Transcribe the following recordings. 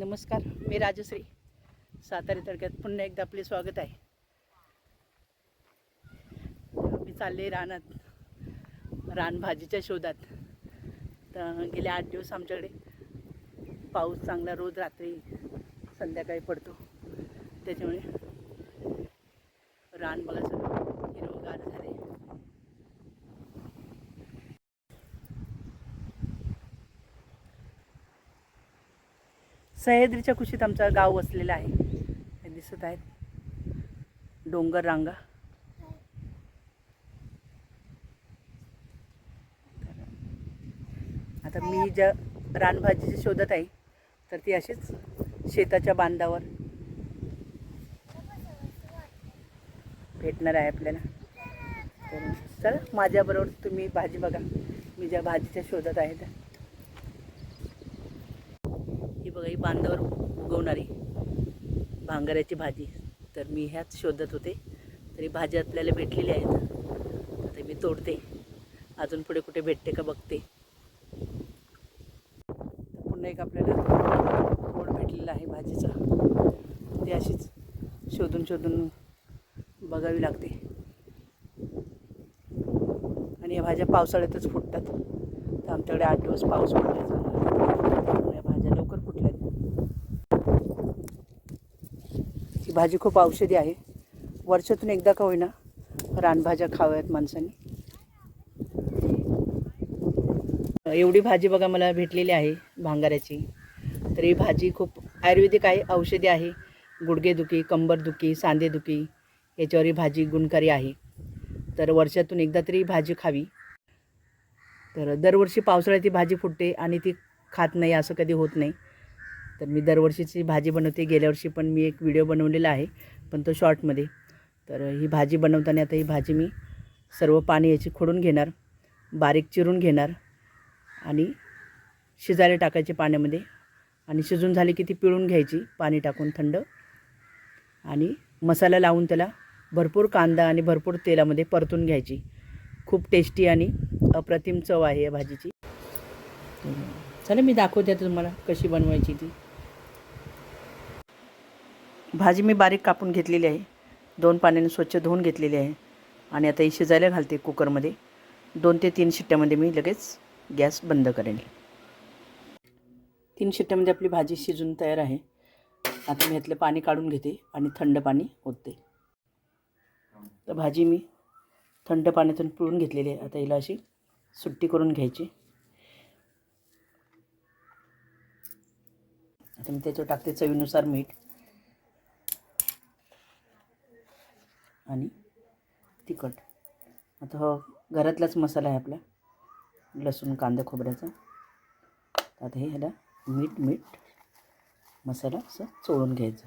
नमस्कार मी राजश्री. सातारी तडक्यात पुन्हा एकदा आपले स्वागत आहे. मी चालले रानात रानभाजीच्या शोधात. तर गेले आठ दिवस आमच्याकडे पाऊस चांगला रोज रात्री संध्याकाळी पडतो. त्याच्यामुळे रान बघायचं सह्याद्रीच्या कुशीत आमचं गाव वसलेलं आहे. हे दिसत आहेत. डोंगर रांगा. आता मी ज्या रानभाजीची शोधत आहे तर ती अशीच शेताच्या बांधावर भेटणार आहे आपल्याला. तर चला माझ्याबरोबर तुम्ही भाजी बघा. मी ज्या भाजीच्या शोधत आहे त्या ही बघा ही बांधावर उगवणारी भांगऱ्याची भाजी. तर मी ह्याच शोधत होते. तरी भाजी आपल्याला भेटलेली आहेत. आता मी तोडते. अजून पुढे कुठे भेटते का बघते. तर पुन्हा एक आपल्याला गोड भेटलेला आहे भाजीचा. ती अशीच शोधून शोधून बघावी लागते. आणि या भाज्या पावसाळ्यातच फुटतात. तर आमच्याकडे आठ दिवस पाऊस पडल्याचा या भाज्या लवकर फुटल्यात ही भाजी खूप औषधी आहे. वर्षातून एकदा का होईना रानभाज्या खाव्यात माणसांनी. एवढी भाजी बघा मला भेटलेली आहे भांगाऱ्याची. तर ही भाजी खूप आयुर्वेदिक आहे औषधी आहे. गुडघेदुखी कंबरदुखी सांधेदुखी याच्यावर ही भाजी गुणकारी आहे. तर वर्षातून एकदा तरी भाजी खावी. तर दरवर्षी पावसाळ्यात ती भाजी फुटते आणि ती खात नाही असं कधी होत नाही. तर मी दरवर्षीची भाजी बनवते. गेल्या वर्षी पण मी एक व्हिडिओ बनवलेला आहे पण तो शॉर्टमध्ये. तर ही भाजी बनवताना आता ही भाजी मी सर्व पाणी याची खोडून घेणार बारीक चिरून घेणार आणि शिजायला टाकायची पाण्यामध्ये आणि शिजून झाली की ती पिळून घ्यायची पाणी टाकून थंड. आणि मसाला लावून त्याला भरपूर कांदा आणि भरपूर तेलामध्ये परतून घ्यायची. खूप टेस्टी आणि अप्रतिम चव आहे या भाजीची. चला मी दाखवते आता तुम्हाला कशी बनवायची ती. भाजी मी बारीक कापून घेतलेली आहे. दोन पाण्याने स्वच्छ धुवून घेतलेली आहे. आणि आता ही शिजायला घालते कुकरमध्ये. दोन ते तीन शिट्ट्यामध्ये मी लगेच गॅस बंद करेन. तीन शिट्ट्यामध्ये आपली भाजी शिजून तयार आहे. आता मी ह्यातलं पाणी काढून घेते आणि थंड पाणी ओतते. तर भाजी मी थंड पाण्यातून पिळून घेतलेली आहे. आता हिला अशी सुट्टी करून घ्यायची. आता मी त्याच्यावर टाकते चवीनुसार मीठ. आणि तिखट. आता हो घरातलाच मसाला आहे आपला. लसूण कांदा खोबऱ्याचा. आता हे ह्याला मीठ मीठ मसाला असं चोळून घ्यायचं.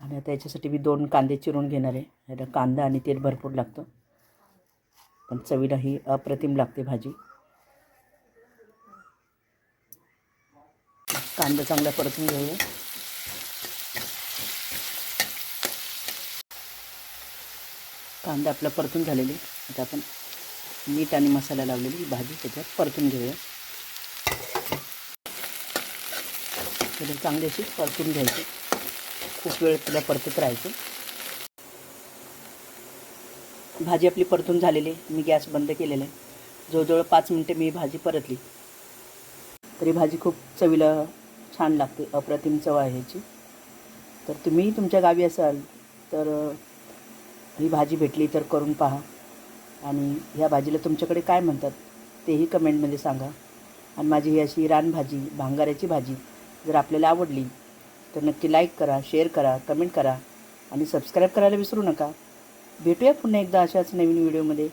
आणि आता याच्यासाठी मी दोन कांदे चिरून घेणार आहे. ह्याला कांदा आणि तेल भरपूर लागतं. पण चवीला ही अप्रतिम लागते भाजी. कांदा चांगला परतून घेऊया. कांदा आपला परतून झालेली आता आपण मीठ आणि मसाला लावलेली भाजी त्याच्यात परतून घेऊया. त्याला चांगली अशी परतून घ्यायची. खूप वेळ तिला परतत राहायचं. भाजी आपली परतून झालेली आहे. मी गॅस बंद केलेला आहे. जवळजवळ पाच मिनटे मी भाजी परतली. तरी भाजी खूप चवीला छान लागते. अप्रतिम चव आहे ह्याची. तर तुम्ही तुमच्या गावी असाल तर ही भाजी भेटली तर करून पहा. आणि ह्या भाजीला तुमच्याकडे काय म्हणतात तेही कमेंटमध्ये सांगा. आणि माझी ही अशी रानभाजी भांगाऱ्याची भाजी जर आपल्याला आवडली तर नक्की लाईक करा शेअर करा कमेंट करा. आणि सबस्क्राईब करायला विसरू नका. भेटूया पुन्हा एकदा अशाच नवीन व्हिडिओमध्ये